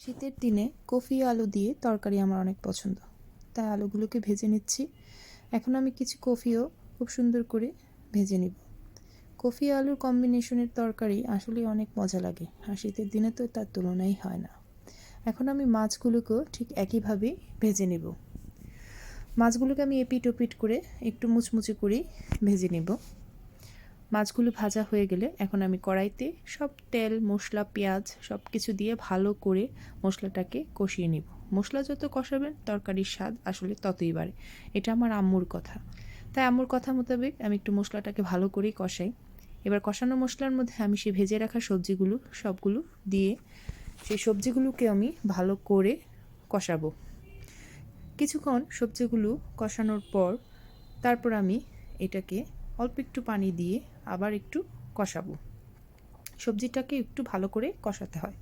শীতের দিনে কফি আলু দিয়ে তরকারি আমার অনেক পছন্দ। তাই আলুগুলোকে ভেজে নিচ্ছি। এখন আমি কিছু কফিও খুব সুন্দর করে ভেজে নিব। কফি আলুর কম্বিনেশনের তরকারি আসলে অনেক মজা লাগে আর শীতের দিনে তো তার তুলনাই হয় না। এখন আমি মাছগুলোকেও ঠিক একইভাবেই ভেজে নেব। মাছগুলোকে আমি এপিট ওপিট করে একটু মুচমুচে করেই ভেজে নেব। মাছগুলো ভাজা হয়ে গেলে এখন আমি কড়াইতে সব তেল, মশলা, পেঁয়াজ সব কিছু দিয়ে ভালো করে মশলাটাকে কষিয়ে নিব। মশলা যত কষাবেন তরকারির স্বাদ আসলে ততই বাড়ে। এটা আমার আম্মুর কথা। তাই আম্মুর কথা মোতাবেক আমি একটু মশলাটাকে ভালো করেই কষাই। এবার কষানো মশলার মধ্যে আমি সেই ভেজে রাখা সবজিগুলো, সবগুলো দিয়ে সেই সবজিগুলোকে আমি ভালো করে কষাবো। কিছুক্ষণ সবজিগুলো কষানোর পর তারপর আমি এটাকে অল্প একটু পানি দিয়ে আবার একটু কষাবো। সবজিটাকে একটু ভালো করে কষাতে হয়।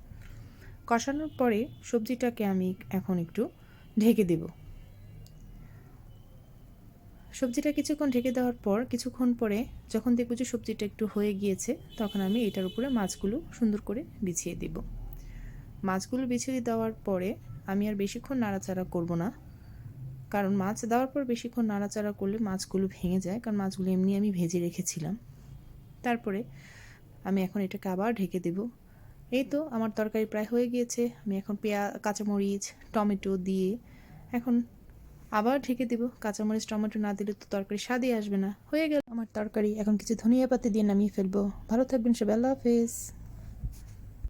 কষানোর পরে সবজিটাকে আমি এখন একটু ঢেকে দেব। সবজিটা কিছুক্ষণ ঢেকে দেওয়ার পর কিছুক্ষণ পরে যখন দেখব যে সবজিটা একটু হয়ে গিয়েছে, তখন আমি এটার উপরে মাছগুলো সুন্দর করে বিছিয়ে দেব। মাছগুলো বিছিয়ে দেওয়ার পরে আমি আর বেশিক্ষণ নাড়াচাড়া করব না। কারণ মাছ দেওয়ার পর বেশিক্ষণ নাড়াচাড়া করলে মাছগুলো ভেঙে যায়, কারণ মাছগুলো এমনি আমি ভেজে রেখেছিলাম। তারপরে আমি এখন এটাকে আবার ঢেকে দেব। এই তো আমার তরকারি প্রায় হয়ে গিয়েছে। আমি এখন পেঁয়া, কাঁচামরিচ, টমেটো দিয়ে এখন আবার ঢেকে দেব। কাঁচামরিচ, টমেটো না দিলে তো তরকারি স্বাদই আসবে না। হয়ে গেল। আমার তরকারি, এখন কিছু ধনিয়া পাতি দিয়ে নামিয়ে ফেলব। ভালো থাকবেন সবাই, আল্লাহ হাফেজ।